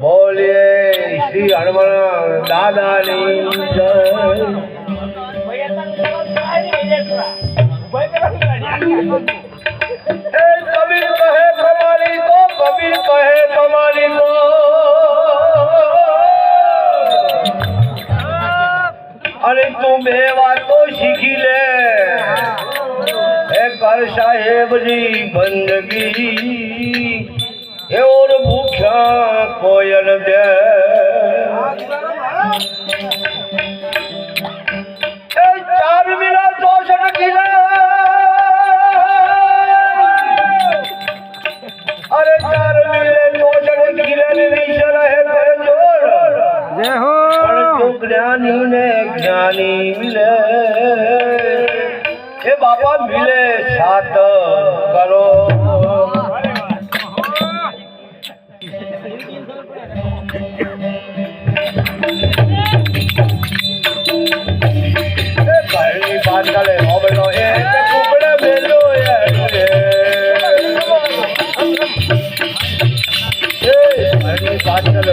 બોલીએ શ્રી હનુમાન દાદાની જય. કબીર કહે કમાલી તો, કબીર કહે કમાલી તો. અરે તું બે વાતો શીખી લે. કા સાહેબજી બંદગી. એ ઓર ભૂખ્યા કોયલ દે. એ ચાર મિલા ચોસઠ કિલા અરે ચાર મિલે ચોસઠ કિલા ને વિશે રહે તે જોર જય હો. જ્ઞાની મિલે. બાબા મિલે સાત કરો. બાંધલે હોબનો એ કુકડે મેલો એ બાંધલે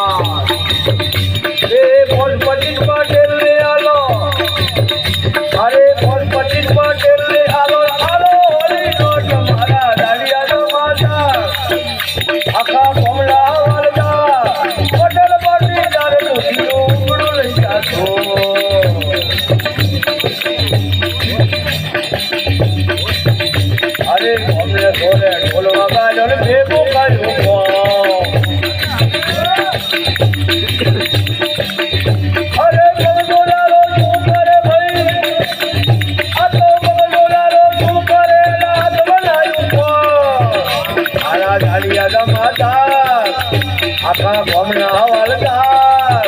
આખા ગામના વાલદાર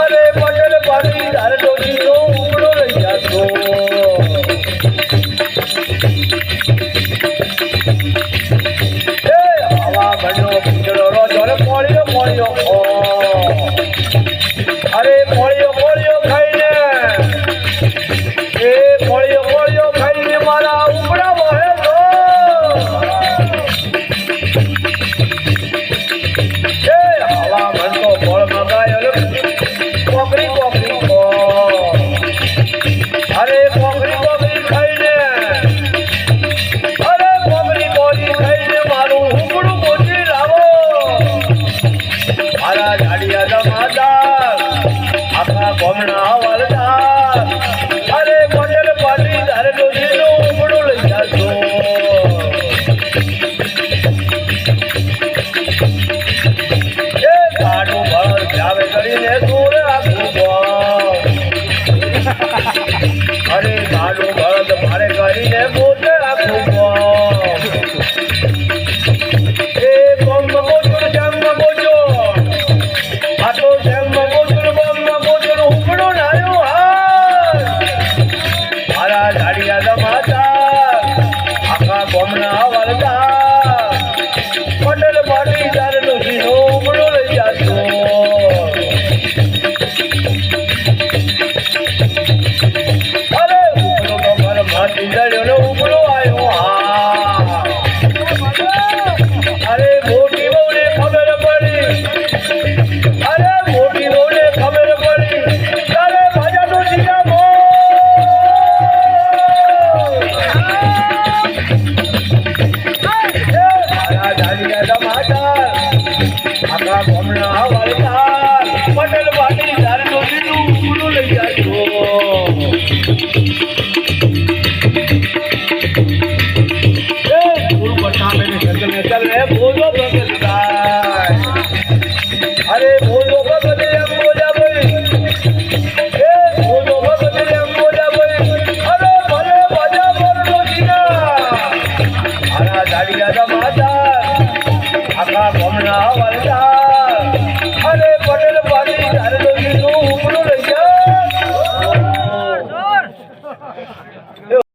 અરે પટેલ પાટી ધાર ડોલીનો ઉપડો લઈ જાતો હે હવા બનો કરીને દૂર રાખું અરે મારું ભરત મારે કરીને માતા આખા ભમણા વરદા